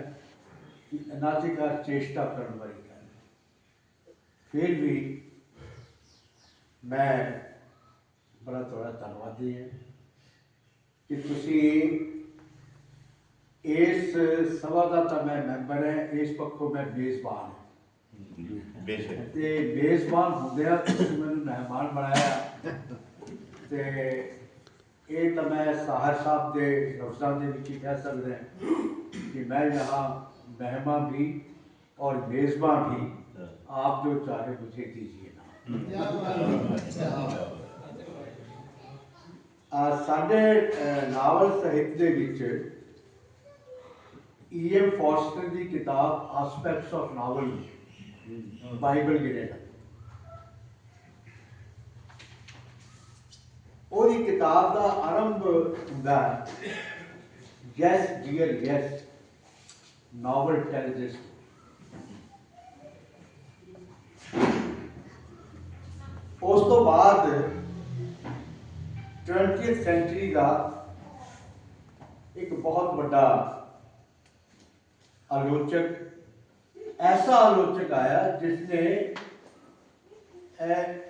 ਕਿ ਅਨਾਜਿਕਾ ਚੇਸ਼ਟਾ ਕਰਨ ਵਾਲੀ ਗੱਲ ਹੈ। ਫਿਰ ਵੀ ਮੈਂ ਬੜਾ ਤੁਹਾਡਾ ਧੰਨਵਾਦੀ ਹਾਂ ਕਿ ਤੁਸੀਂ ਇਸ ਸਭਾ ਦਾ ਤਾਂ ਮੈਂ ਮੈਂਬਰ ਹੈ ਇਸ ਪੱਖੋਂ ਮੈਂ ਮੇਜ਼ਬਾਨ ਹਾਂ। ਬੇਸ਼ੱਕ। ਤੇ ਮੇਜ਼ਬਾਨ ਹੁੰਦਿਆਂ ਤੁਸੀਂ ਮੈਨੂੰ ਮਹਿਮਾਨ ਬਣਾਇਆ। ਤੇ ਇਹ ਤਾਂ ਮੈਂ ਸਾਹਰ ਸਾਹਿਬ ਦੇ ਲਫ਼ਜ਼ਾਂ ਦੇ ਵਿੱਚ ਹੀ ਕਹਿ ਸਕਦਾ ਹਾਂ ਕਿ ਮੈਂ यहाँ ਮਹਿਮਾਨ भी और मेज़बान भी आप जो चाहे मुझे दीजिए ना ਆ ਸਾਡੇ ਅਹ, ਨਾਵਲ ਸਾਹਿਤ ਦੇ ਵਿੱਚ ਈਐਮ ਫੋਸਟਰ ਦੀ ਕਿਤਾਬ ਆਸਪੈਕਟਸ ਆਫ ਨਾਵਲ ਉਹਦੀ ਕਿਤਾਬ ਦਾ ਆਰੰਭ ਹੁੰਦਾ ਹੈ। Yes dear yes novel tell this ਉਸ ਤੋਂ ਬਾਅਦ 20th ਸੈਂਚੁਰੀ ਦਾ ਇੱਕ ਬਹੁਤ ਵੱਡਾ ਆਲੋਚਕ, ਐਸਾ ਆਲੋਚਕ ਆਇਆ ਜਿਸ ਨੇ ਇਹ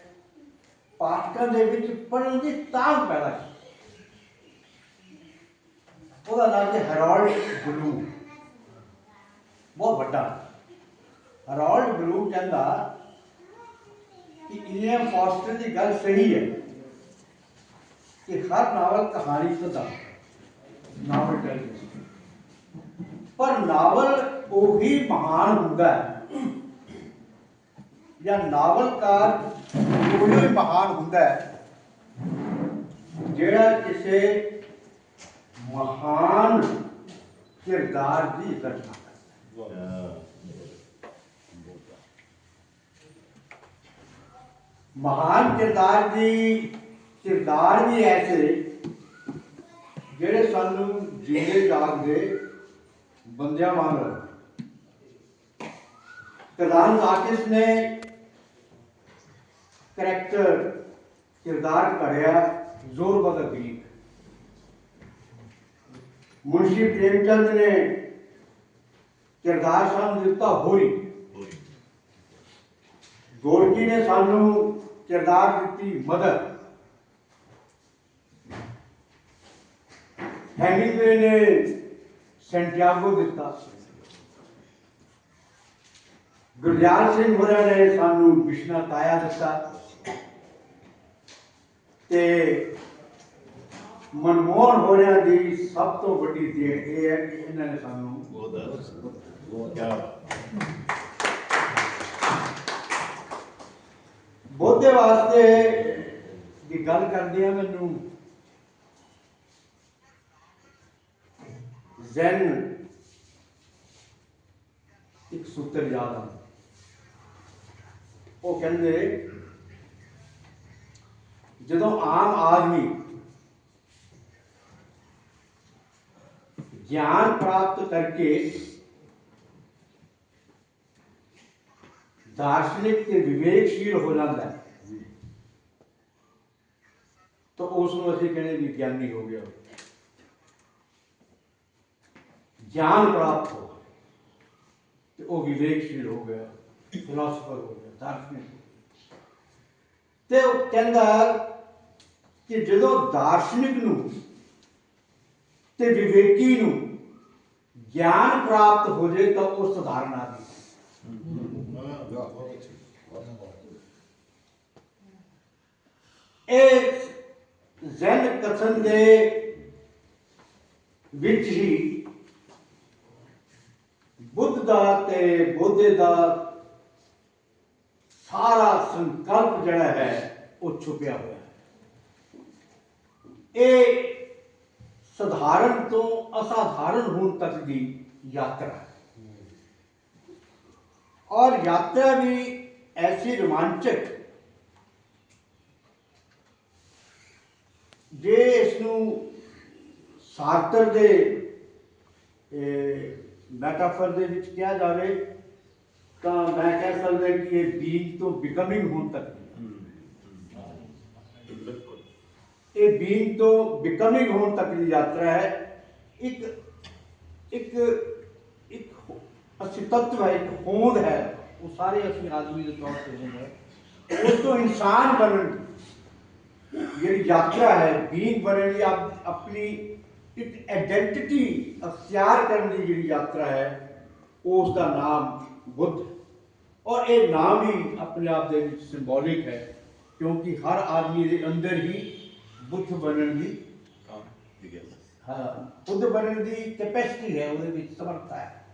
ਪਾਠਕਾਂ ਦੇ ਵਿੱਚ ਪੜ੍ਹਨ ਦੀ ਤਾਂਘ ਪੈਦਾ ਕੀਤੀ। ਉਹਦਾ ਨਾਮ ਹੈ ਹੈਰੋਲਡ ਬਲੂ। ਬਹੁਤ ਵੱਡਾ। ਹੈਰੋਲਡ ਬਲੂ ਕਹਿੰਦਾ ਕਿ ਈਐਮ ਫੋਸਟਰ ਦੀ ਗੱਲ ਸਹੀ ਹੈ ਕਿ ਹਰ ਨਾਵਲ ਕਹਾਣੀ ਤੋਂ ਨਾਵਲ ਟੈਲੀਵਿਜ਼ਨ ਪਰ ਨਾਵਲ ਉਹੀ ਮਹਾਨ ਹੁੰਦਾ ਹੈ। ਜਾਂ ਨਾਵਲਕਾਰ ਉਹੀ ਮਹਾਨ ਹੁੰਦਾ ਹੈ। ਜਿਹੜਾ ਕਿਸੇ ਮਹਾਨ ਕਿਰਦਾਰ ਦੀ ਕਰਦਾ। ਮਹਾਨ ਕਿਰਦਾਰ ਦੀ, ਕਿਰਦਾਰ ਵੀ ਐਸੇ ਜਿਹੜੇ ਸਾਨੂੰ ਜੀਵੇ ਜਾਗਦੇ ਬੰਦਿਆਂ ਵਾਂਗ ਲੱਗਦੇ। ਕਿਰਦਾਰ ਆਰਟਿਸਟ ਨੇ ਕਰੈਕਟਰ ਕਿਰਦਾਰ ਘੜਿਆ ਜ਼ੋਰ ਬਦ ਗਰੀਬ ਮੁਨਸ਼ੀ ਪ੍ਰੇਮਚੰਦ ਨੇ ਕਿਰਦਾਰ ਸਾਨੂੰ ਦਿੱਤਾ ਹੋਈ ਗੋਰਕੀ ਨੇ ਸਾਨੂੰ ਕਿਰਦਾਰ ਦਿੱਤੀ ਮਦਦ। ਹੈਮਿੰਗਵੇ ਨੇ ਸੈਂਟੀਆਗੋ ਦਿੱਤਾ। ਗੁਰਜਾਲ ਸਿੰਘ ਹੋਰਾਂ ਨੇ ਸਾਨੂੰ ਵਿਸ਼ਨਾ ਤਾਇਆ ਦਿੱਤਾ। ਤੇ ਮਨਮੋਹਨ ਹੋਰਾਂ ਦੀ ਸਭ ਤੋਂ ਵੱਡੀ ਦੇਣ ਇਹ ਹੈ ਕਿ ਇਹਨਾਂ ਨੇ ਸਾਨੂੰ ਬੋਧੇ ਵਾਸਤੇ ਦੀ ਗੱਲ ਕਰਦੇ ਆ ਮੈਨੂੰ। ਜ਼ੈਨ ਇੱਕ ਸੂਤਰ ਯਾਦ ਆ। ਉਹ ਕਹਿੰਦੇ ਜਦੋਂ ਆਮ ਆਦਮੀ ਗਿਆਨ ਪ੍ਰਾਪਤ ਕਰਕੇ ਦਾਰਸ਼ਨਿਕ ਤੇ ਵਿਵੇਕਸ਼ੀਲ ਹੋ ਜਾਂਦਾ ਤਾਂ ਉਸ ਨੂੰ ਅਸੀਂ ਕਹਿੰਦੇ ਵੀ ਗਿਆਨੀ ਹੋ ਗਿਆ। ਗਿਆਨ ਪ੍ਰਾਪਤ ਹੋ ਤੇ ਉਹ ਵਿਵੇਕਸ਼ੀਲ ਹੋ ਗਿਆ ਫਿਲਾਸਫਰ ਹੋ ਗਿਆ, ਦਾਰਸ਼ਨਿਕ ਤੇ ਉਹ ਕਹਿੰਦਾ ਕਿ ਜਦੋਂ ਦਾਰਸ਼ਨਿਕ ਨੂੰ ਤੇ ਵਿਵੇਕੀ ਨੂੰ ਗਿਆਨ ਪ੍ਰਾਪਤ ਹੋ ਜਾਏ ਤਾਂ ਉਹ ਸਧਾਰਨ ਆਦਮੀ ਇਹ ਜ਼ੈਨ ਕਥਨ ਦੇ ਵਿੱਚ ਹੀ ਬੁੱਧ ਦਾ ਤੇ ਬੋਧੇ ਦਾ ਸਾਰਾ ਸੰਕਲਪ ਜਿਹੜਾ ਹੈ, ਉਹ ਛੁਪਿਆ ਹੋਇਆ ਇਹ ਸਧਾਰਨ ਤੋਂ ਅਸਾਧਾਰਨ ਹੋਣ ਤੱਕ ਦੀ ਯਾਤਰਾ ਹੈ। ਔਰ ਯਾਤਰਾ ਵੀ ਐਸੀ ਰੋਮਾਂਚਕ ਜੇ ਇਸ ਨੂੰ ਸਾਰਤਰ ਦੇ ਮੈਟਾਫਰ ਦੇ ਵਿੱਚ ਕਿਹਾ ਜਾਵੇ ਤਾਂ ਮੈਂ ਕਹਿ ਸਕਦਾ ਕਿ ਇਹ ਬੀਜ ਤੋਂ ਬਿਕਮਿੰਗ ਹੋਣ ਤੱਕ ਦੀ ਹੈ। ਬਿਲਕੁਲ ਇਹ ਬੀਇੰਗ ਤੋਂ ਬਿਕਮਿੰਗ ਹੋਣ ਤੱਕ ਦੀ ਯਾਤਰਾ ਹੈ ਇੱਕ ਇੱਕ ਇੱਕ ਹੋ- ਅਸੀਂ ਤੱਤਵ ਹੈ ਇੱਕ ਹੋਂਦ ਹੈ ਉਹ ਸਾਰੇ ਅਸੀਂ ਆਦਮੀ ਦੇ ਤੌਰ ਤੇ ਹੋਂਦ ਹੈ ਉਸ ਤੋਂ ਇਨਸਾਨ ਬਣਨ ਦੀ ਜਿਹੜੀ ਯਾਤਰਾ ਹੈ ਬੀਇੰਗ ਬਣਨ ਦੀ ਆਪ- ਆਪਣੀ ਇੱਕ ਆਇਡੈਂਟੀਟੀ ਅਖਤਿਆਰ ਕਰਨ ਦੀ ਜਿਹੜੀ ਯਾਤਰਾ ਹੈ ਉਸ ਦਾ ਨਾਮ ਬੁੱਧ ਔਰ ਇਹ ਨਾਮ ਹੀ ਆਪਣੇ ਆਪ ਦੇ ਵਿੱਚ ਸਿੰਬੋਲਿਕ ਹੈ ਕਿਉਂਕਿ ਹਰ ਆਦਮੀ ਦੇ ਅੰਦਰ ਹੀ ਬੁੱਧ ਬਣਨ ਦੀ ਹਾਂ। ਬੁੱਧ ਬਣਨ ਦੀ ਕੈਪੈਸਿਟੀ ਹੈ ਉਹਦੇ ਵਿੱਚ ਸਮਰੱਥਾ ਹੈ।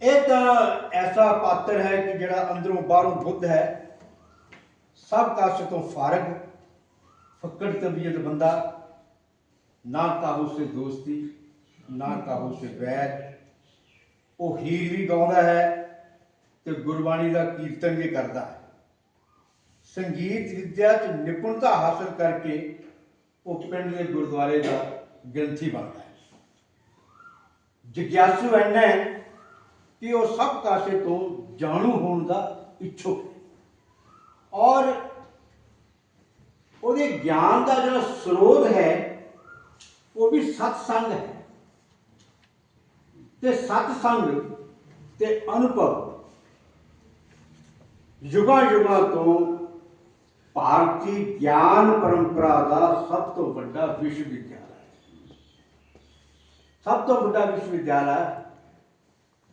ਇਹ ਤਾਂ ਐਸਾ ਪਾਤਰ ਹੈ ਕਿ ਜਿਹੜਾ ਅੰਦਰੋਂ ਬਾਹਰੋਂ ਬੁੱਧ ਹੈ ਸਭ ਕਾਸੇ ਤੋਂ ਫਾਰਗ ਫੱਕੜ ਤਬੀਅਤ ਬੰਦਾ ਨਾ ਕਾਹੂ ਸੇ ਦੋਸਤੀ ਨਾ ਕਾਹੂ ਸੇ ਵੈਰ। ਉਹ ਹੀਰ ਵੀ ਗਾਉਂਦਾ ਹੈ ਤੇ ਗੁਰਬਾਣੀ ਦਾ ਕੀਰਤਨ ਵੀ ਕਰਦਾ ਹੈ। ਸੰਗੀਤ ਵਿਦਿਆ ਚ ਨਿਪੁੰਨਤਾ ਹਾਸਲ ਕਰਕੇ ਉਹ ਪਿੰਡ ਦੇ ਗੁਰਦੁਆਰੇ ਦਾ ਗ੍ਰੰਥੀ ਬਣਦਾ ਹੈ। ਜਿਗਿਆਸੂ ਐਨਾ ਹੈ ਕਿ ਉਹ ਸਭ ਕਾਸੇ ਤੋਂ ਜਾਣੂ ਹੋਣ ਦਾ ਇੱਛੁਕ ਔਰ ਉਹਦੇ ਗਿਆਨ ਦਾ ਜਿਹੜਾ ਸਰੋਤ ਹੈ, ਉਹ ਵੀ ਸਤਸੰਗ ਹੈ। ਤੇ ਸਤਸੰਗ ਤੇ ਅਨੁਭਵ ਯੁਗਾਂ ਯੁਗਾਂ ਤੋਂ ਭਾਰਤੀ ਗਿਆਨ ਪਰੰਪਰਾ ਦਾ ਸਭ ਤੋਂ ਵੱਡਾ ਵਿਸ਼ਵ ਵਿਦਿਆਲਾ ਹੈ। ਸਭ ਤੋਂ ਵੱਡਾ ਵਿਸ਼ਵ ਵਿਦਿਆਲਾ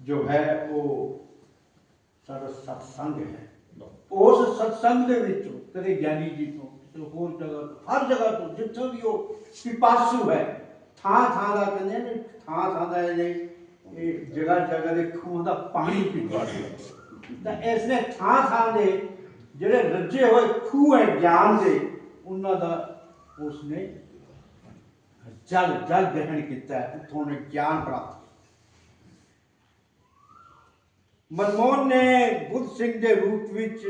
ਜੋ ਹੈ ਉਹ ਸਾਡਾ ਸਤਸੰਗ ਹੈ। ਉਸ ਸਤਸੰਗ ਦੇ ਵਿੱਚੋਂ ਕਦੇ ਗਿਆਨੀ ਜੀ ਤੋਂ, ਕਿਸੇ ਹੋਰ ਜਗ੍ਹਾ ਤੋਂ, ਹਰ ਜਗ੍ਹਾ ਤੋਂ, ਜਿੱਥੋਂ ਵੀ ਉਹ ਪਿਪਾਸੂ ਹੈ, ਥਾਂ ਥਾਂ ਦਾ ਕਹਿੰਦੇ ਨੇ, ਥਾਂ ਥਾਂ ਦਾ ਇਹ ਇਹ ਜਗ੍ਹਾ ਜਗ੍ਹਾ ਦੇ ਖੂਹਾਂ ਦਾ ਪਾਣੀ ਪੀਂਦਾ ਤਾਂ ਇਸ ਨੇ ਥਾਂ ਥਾਂ ਦੇ ਜਿਹੜੇ ਰੱਜੇ ਹੋਏ ਖੂਹ ਹੈ ਗਿਆਨ ਦੇ, ਉਹਨਾਂ ਦਾ ਉਸਨੇ ਜਲ ਜਲ ਗ੍ਰਹਿਣ ਕੀਤਾ ਹੈ, ਉੱਥੋਂ ਨੇ ਗਿਆਨ ਪ੍ਰਾਪਤ ਮਨਮੋਹਨ ਨੇ ਬੁੱਧ ਸਿੰਘ ਦੇ ਰੂਪ ਵਿੱਚ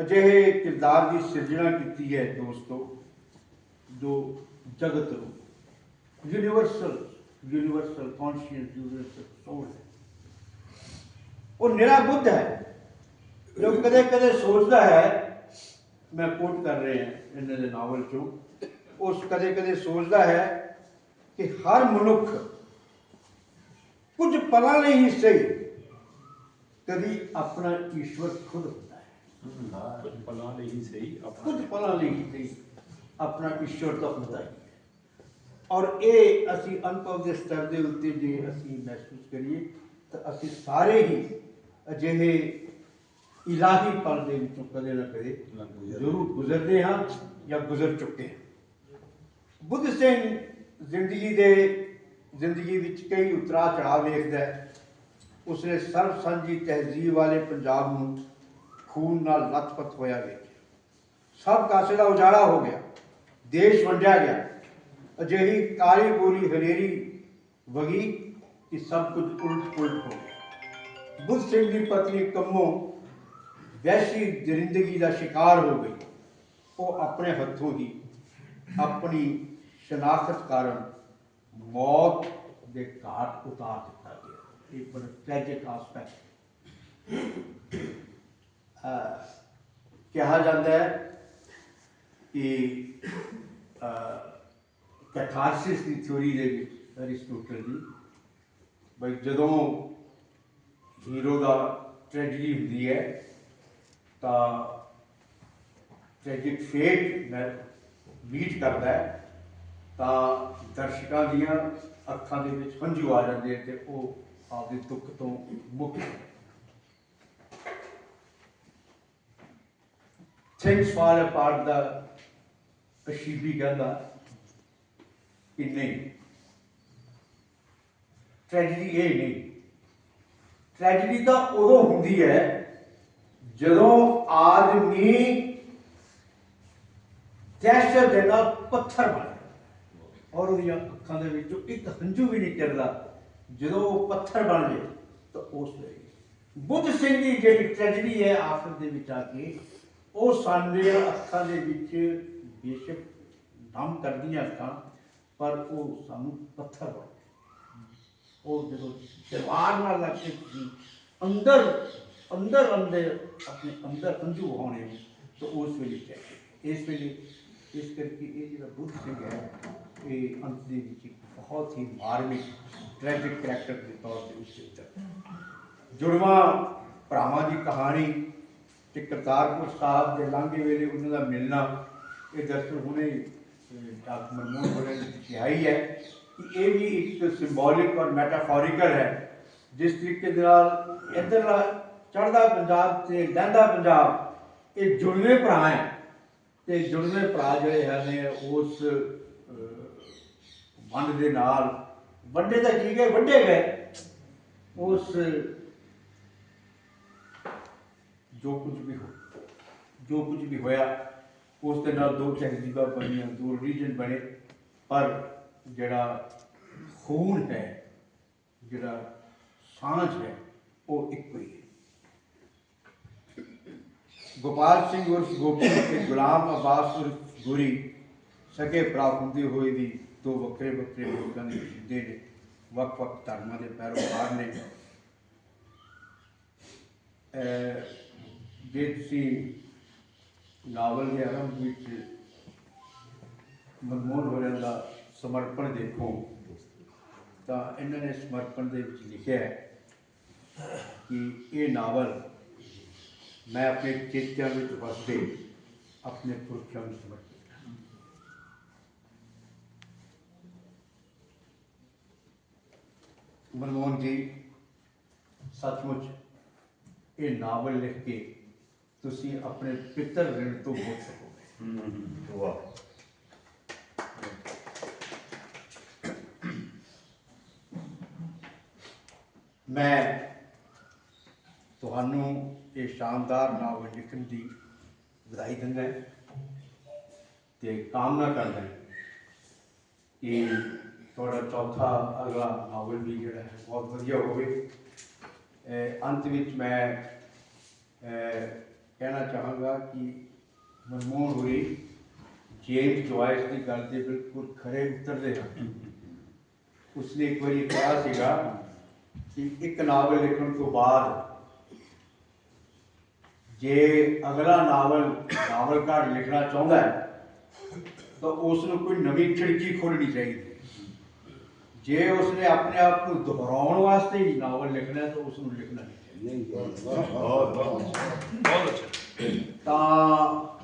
ਅਜਿਹੇ ਕਿਰਦਾਰ ਦੀ ਸਿਰਜਣਾ ਕੀਤੀ ਹੈ ਦੋਸਤੋ, ਜੋ ਜਗਤ ਰੂਪ universal universal conscious universal soul ਹੈ। ਉਹ ਨਿਰਾ ਬੁੱਧ ਹੈ। ਜੋ ਕਦੇ ਕਦੇ ਸੋਚਦਾ ਹੈ ਮੈਂ ਕੋਟ ਕਰ ਰਹੇ ਹਾਂ ਇਹਨਾਂ ਦੇ ਨਾਵਲ ਚੋਂ ਉਸ ਕਦੇ ਕਦੇ ਸੋਚਦਾ ਹੈ ਕਿ ਹਰ ਮਨੁੱਖ ਕੁਝ ਪਲਾਂ ਲਈ ਹੀ ਸਹੀ ਕਦੀ ਆਪਣਾ ਈਸ਼ਵਰ ਖੁਦ ਹੁੰਦਾ ਹੈ। ਕੁਝ ਪਲਾਂ ਲਈ ਹੀ ਸਹੀ ਕੁਝ ਪਲਾਂ ਲਈ ਹੀ ਸਹੀ ਆਪਣਾ ਈਸ਼ਵਰ ਤਾਂ ਹੁੰਦਾ ਹੀ ਹੈ। ਔਰ ਇਹ ਅਸੀਂ ਅਨੁਭਵ ਦੇ ਸਤਰ ਦੇ ਉੱਤੇ ਜੇ ਅਸੀਂ ਮਹਿਸੂਸ ਕਰੀਏ ਤਾਂ ਅਸੀਂ ਸਾਰੇ ਹੀ ਅਜਿਹੇ ਇਲਾਹੀ ਪਲ ਦੇ ਵਿੱਚੋਂ ਕਦੇ ਨਾ ਕਦੇ ਜ਼ਰੂਰ। ਗੁਜ਼ਰਦੇ ਹਾਂ ਜਾਂ ਗੁਜ਼ਰ ਚੁੱਕੇ ਹਾਂ। ਬੁੱਧ ਸਿੰਘ ਜ਼ਿੰਦਗੀ ਦੇ ਜ਼ਿੰਦਗੀ ਵਿੱਚ ਕਈ ਉਤਰਾ ਚੜਾਅ ਵੇਖਦਾ ਹੈ। ਉਸਨੇ ਸਰਬ ਸਾਂਝੀ ਤਹਿਜ਼ੀਬ ਵਾਲੇ ਪੰਜਾਬ ਨੂੰ ਖੂਨ ਨਾਲ ਲੱਥਪੱਥ ਹੋਇਆ ਵੇਖਿਆ। ਸਭ ਕਾਸੇ ਦਾ ਉਜਾੜਾ ਹੋ ਗਿਆ ਦੇਸ਼ ਵੰਡਿਆ ਗਿਆ। ਅਜਿਹੀ ਕਾਲੀ ਬੋਰੀ ਹਨੇਰੀ ਵਗੀ ਕਿ ਸਭ ਕੁਝ ਉਲਟ ਪੁਲਟ ਹੋ ਗਿਆ। ਬੁੱਧ ਸਿੰਘ ਦੀ ਪਤਨੀ ਕੰਮੋ ਵੈਸ਼ੀ ਦਰਿੰਦਗੀ ਦਾ ਸ਼ਿਕਾਰ ਹੋ ਗਈ। ਉਹ ਆਪਣੇ ਹੱਥੋਂ ਹੀ ਆਪਣੀ ਸ਼ਨਾਖਤ ਕਾਰਨ ਮੌਤ ਦੇ ਘਾਟ ਉਤਾਰ ਦਿੱਤਾ ਗਿਆ। ਇਹ ਬੜਾ ਟ੍ਰੈਜਿਕ ਆਸਪੈਕਟ ਕਿਹਾ ਜਾਂਦਾ ਹੈ ਕਿ ਕੈਥਾਰਸਿਸ ਦੀ ਥਿਉਰੀ ਦੇ ਵਿੱਚ ਅਰਿਸਟੋਟਲ ਦੀ, ਬਈ ਜਦੋਂ ਹੀਰੋ ਦਾ ਟ੍ਰੈਜਡੀ ਹੁੰਦੀ ਹੈ ਤਾਂ ਟ੍ਰੈਜਿਕ ਫੇਟ ਨਾਲ ਮੀਟ ਕਰਦਾ ਹੈ, ਤਾਂ ਦਰਸ਼ਕਾਂ ਦੀਆਂ ਅੱਖਾਂ ਦੇ ਵਿੱਚ ਹੰਝੂ ਆ ਜਾਂਦੇ ਆ ਤੇ ਉਹ ਆਪਦੇ ਦੁੱਖ ਤੋਂ ਮੁਕਤ ਥਿੰਗਸ ਫਾਲ ਅਪਾਰਟ ਦਾ ਅਸ਼ੀਬੀ ਕਹਿੰਦਾ ਕਿ ਨਹੀਂ। ਟ੍ਰੈਜਡੀ ਇਹ ਨਹੀਂ। ਟ੍ਰੈਜਡੀ ਤਾਂ ਉਦੋਂ ਹੁੰਦੀ ਹੈ ਜਦੋਂ ਆਦਮੀ ਦਹਿਸ਼ਤ ਦੇ ਨਾਲ ਪੱਥਰ ਬਣ ਔਰ ਉਹਦੀਆਂ ਅੱਖਾਂ ਦੇ ਵਿੱਚੋਂ ਇੱਕ ਹੰਝੂ ਵੀ ਨਹੀਂ ਟਿਰਦਾ ਜਦੋਂ ਉਹ ਪੱਥਰ ਬਣ ਜਾਏ ਤਾਂ ਉਸ ਵੇਲੇ ਬੁੱਧ ਸਿੰਘ ਦੀ ਜਿਹੜੀ ਟ੍ਰੈਜਡੀ ਹੈ ਆਖਰ ਦੇ ਵਿੱਚ ਆ ਕੇ ਉਹ ਸਾਡੇ ਅੱਖਾਂ ਦੇ ਵਿੱਚ ਬੇਸ਼ੱਕ ਦਮ ਕਰਦੀਆਂ ਅੱਖਾਂ, ਪਰ ਉਹ ਸਾਨੂੰ ਪੱਥਰ ਬਣ ਉਹ ਜਦੋਂ ਦੀਵਾਰ ਨਾਲ ਲੱਗ ਕੇ ਅੰਦਰ ਅੰਦਰ ਅੰਦਰ ਆਪਣੇ ਅੰਦਰ ਅੰਜੂ ਹੋਣੇ ਤਾਂ ਉਸ ਵੇਲੇ ਚਾਹੀਏ ਇਸ ਵੇਲੇ ਇਸ ਕਰਕੇ ਇਹ ਜਿਹੜਾ ਬੁੱਧ ਸਿੰਘ ਹੈ ਇਹ ਅੰਤ ਦੇ ਵਿੱਚ ਇੱਕ ਬਹੁਤ ਹੀ ਮਾਰਮਿਕ ਟ੍ਰੈਜਿਕ ਕਰੈਕਟਰ ਦੇ ਤੌਰ ਤੇ ਉਸ ਦੇ ਉੱਤੇ ਜੁੜਵਾ ਭਰਾਵਾਂ ਦੀ ਕਹਾਣੀ ਤੇ ਕਰਤਾਰਪੁਰ ਸਾਹਿਬ ਦੇ ਲਾਂਘੇ ਵੇਲੇ ਉਹਨਾਂ ਦਾ ਮਿਲਣਾ ਇਹ ਦਰਸ਼ਨ ਹੁਣੇ ਡਾਕਟਰ ਮਨਮੋਹਨ ਹੋਰੇ ਨੇ ਕਿਹਾ ਹੀ ਹੈ ਕਿ ਇਹ ਵੀ ਇੱਕ ਸਿੰਬੋਲਿਕ ਔਰ ਮੈਟਾਫੋਰਿਕਲ ਹੈ ਜਿਸ ਤਰੀਕੇ ਦੇ ਨਾਲ ਇੱਧਰਲਾ ਚੜ੍ਹਦਾ ਪੰਜਾਬ ਤੇ ਲਹਿੰਦਾ ਪੰਜਾਬ ਇਹ ਜੁੜਵੇਂ ਭਰਾ ਹੈ। ਤੇ ਜੁੜਵੇਂ ਭਰਾ ਜਿਹੜੇ ਹਨ ਉਸ ਅਹ, ਵੰਡ ਦੇ ਨਾਲ ਵੱਡੇ ਤਾਂ ਕੀ ਗਏ ਵੱਡੇ ਗਏ। ਉਸ ਜੋ ਕੁਝ ਵੀ ਹੋ ਜੋ ਕੁਝ ਵੀ ਹੋਇਆ ਉਸ ਦੇ ਨਾਲ ਦੋ ਤਹਿਜ਼ੀਬਾਂ ਬਣੀਆਂ ਦੋ ਰੀਜਨ ਬਣੇ। ਪਰ ਜਿਹੜਾ ਖੂਨ ਹੈ ਜਿਹੜਾ ਸਾਂਝ ਹੈ ਉਹ ਇੱਕੋ ਹੀ ਹੈ। ਗੋਪਾਲ ਸਿੰਘ ਉਰਫ ਗੋਪੀ ਤੇ ਗੁਲਾਮ ਅਬਾਸ ਉਰਫ ਗੁਰੀ ਸਕੇ ਭਰਾ ਹੁੰਦੇ ਹੋਏ ਵੀ ਦੋ ਵੱਖਰੇ ਵੱਖਰੇ ਲੋਕਾਂ ਦੇ ਜਿੰਦੇ ਨੇ, ਵੱਖ ਵੱਖ ਧਰਮਾਂ ਦੇ ਪੈਰੋਕਾਰ ਨੇ। ਜੇ ਤੁਸੀਂ ਨਾਵਲ ਦੇ ਆਰੰਭ ਵਿੱਚ ਮਨਮੋਹਨ ਹੋਰਾਂ ਦਾ ਸਮਰਪਣ ਦੇਖੋ, ਤਾਂ ਇਹਨਾਂ ਨੇ ਸਮਰਪਣ ਦੇ ਵਿੱਚ ਲਿਖਿਆ ਕਿ ਇਹ ਨਾਵਲ ਮੈਂ ਆਪਣੇ ਚੇਤਿਆਂ ਵਿੱਚ ਵਸਦੇ ਆਪਣੇ ਪੁਰਖਿਆਂ ਨੂੰ ਸਮਰਪਿਤ ਹਾਂ। ਮਨਮੋਹਨ ਜੀ ਸੱਚਮੁੱਚ ਇਹ ਨਾਵਲ ਲਿਖ ਕੇ ਤੁਸੀਂ ਆਪਣੇ ਪਿੱਤਰ ਰਿਣ ਤੋਂ ਮੁਕਤ ਸਕੋਗੇ ਵਾਹ ਮੈਂ ਤੁਹਾਨੂੰ ਇਹ ਸ਼ਾਨਦਾਰ ਨਾਵਲ ਲਿਖਣ ਦੀ ਵਧਾਈ ਦਿੰਦਾ ਤੇ ਕਾਮਨਾ ਕਰਦਾ ਕਿ ਤੁਹਾਡਾ ਚੌਥਾ ਅਗਲਾ ਨਾਵਲ ਵੀ ਜਿਹੜਾ ਹੈ ਬਹੁਤ ਵਧੀਆ ਹੋਵੇ। ਅੰਤ ਵਿੱਚ ਮੈਂ ਕਹਿਣਾ ਚਾਹਾਂਗਾ ਕਿ ਮਨਮੋਹਨ ਹੋਰੀ ਜੇਮਸ ਜੋਇਸ ਦੀ ਗੱਲ ਦੇ ਬਿਲਕੁਲ ਖਰੇ ਉਤਰਦੇ ਹਨ ਉਸਨੇ ਇੱਕ ਵਾਰੀ ਕਿਹਾ ਸੀਗਾ ਕਿ ਇੱਕ ਨਾਵਲ ਲਿਖਣ ਤੋਂ ਬਾਅਦ ਜੇ ਅਗਲਾ ਨਾਵਲ ਨਾਵਲਕਾਰ ਲਿਖਣਾ ਚਾਹੁੰਦਾ ਹੈ ਤਾਂ ਉਸ ਨੂੰ ਕੋਈ ਨਵੀਂ ਖਿੜਕੀ ਖੋਲਣੀ ਚਾਹੀਦੀ ਜੇ ਉਸਨੇ ਆਪਣੇ ਆਪ ਨੂੰ ਦੁਹਰਾਉਣ ਵਾਸਤੇ ਹੀ ਨਾਵਲ ਲਿਖਣਾ ਹੈ ਤਾਂ ਉਸ ਨੂੰ ਲਿਖਣਾ ਨਹੀਂ ਚਾਹੀਦਾ। ਬਹੁਤ ਬਹੁਤ ਬਹੁਤ ਅੱਛਾ। ਤਾਂ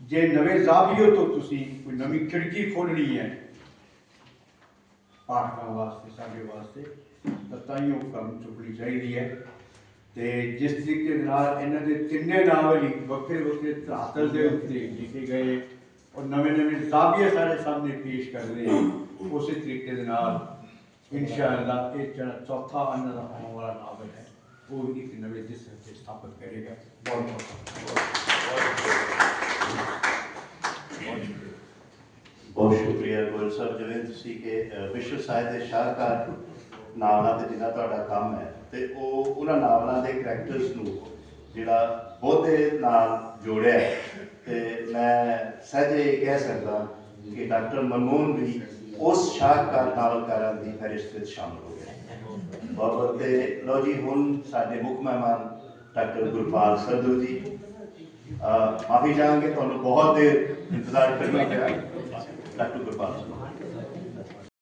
ਜੇ ਨਵੇਂ ਜ਼ਾਵੀਏ ਤੋਂ ਤੁਸੀਂ ਕੋਈ ਨਵੀਂ ਖਿੜਕੀ ਖੋਲਣੀ ਹੈ ਪਾਠਕਾਂ ਵਾਸਤੇ ਸਾਡੇ ਵਾਸਤੇ ਤਾਂ ਤਾਂ ਹੀ ਉਹ ਕੰਮ ਚੁੱਕਣੀ ਚਾਹੀਦੀ ਹੈ। ਤੇ ਜਿਸ ਤਰੀਕੇ ਦੇ ਨਾਲ ਇਹਨਾਂ ਦੇ ਤਿੰਨੇ ਨਾਵਲ ਹੀ ਵੱਖਰੇ ਵੱਖਰੇ ਧਰਾਤਲ ਦੇ ਉੱਤੇ ਲਿਖੇ ਗਏ ਔਰ ਨਵੇਂ ਨਵੇਂ ਜ਼ਾਵੀਏ ਸਾਡੇ ਸਾਹਮਣੇ ਪੇਸ਼ ਕਰਦੇ ਹਨ ਉਸੇ ਤਰੀਕੇ ਦੇ ਨਾਲ ਇਨਸ਼ਾਅੱਲਾ ਇਹ ਜਿਹੜਾ ਚੌਥਾ ਇਹਨਾਂ ਦਾ ਆਉਣ ਵਾਲਾ ਨਾਵਲ ਹੈ ਉਹ ਵੀ ਇੱਕ ਨਵੇਂ ਜਿਸ ਤੇ ਸਥਾਪਿਤ ਕਰੇਗਾ ਬਹੁਤ ਬਹੁਤ ਬਹੁਤ ਸ਼ੁਕਰੀਆ ਗੋਇਲ ਸਾਹਿਬ ਜਿਵੇਂ ਤੁਸੀਂ ਕਿ ਅ, ਵਿਸ਼ਵ ਸਾਹਿਤ ਦੇ ਸ਼ਾਹਕਾਰ ਨਾਵਲਾਂ ਤੇ ਜਿੰਨਾ ਤੁਹਾਡਾ ਕੰਮ ਹੈ ਤੇ ਉਹ ਉਹਨਾਂ ਨਾਵਲਾਂ ਦੇ ਕਰੈਕਟਰਸ ਨੂੰ ਜਿਹੜਾ ਬਹੁਤੇ ਨਾਲ ਜੋੜਿਆ ਹੈ। ਤੇ ਮੈਂ ਸਹਿਜੇ ਕਹਿ ਸਕਦਾ ਕਿ ਡਾਕਟਰ ਮਨਮੋਹਨ ਵੀ ਉਸ ਸ਼ਾਹਕਾਰ ਨਾਵਲਕਾਰਾਂ ਦੀ ਫਹਿਰਿਸਤ ਵਿੱਚ ਸ਼ਾਮਲ ਹੋ ਗਏ ਬਹੁਤ ਬਹੁਤ ਤੇ ਲੋ ਜੀ, ਹੁਣ ਸਾਡੇ ਮੁੱਖ ਮਹਿਮਾਨ ਡਾਕਟਰ ਗੁਰਪਾਲ ਸੰਧੂ ਜੀ। ਮਾਫੀ ਚਾਹਾਂਗੇ, ਤੁਹਾਨੂੰ ਬਹੁਤ ਦੇਰ ਇੰਤਜ਼ਾਰ ਕਰਨਾ ਪਿਆ। ਡਾਕਟਰ ਗੁਰਪਾਲ ਸੰਧੂ।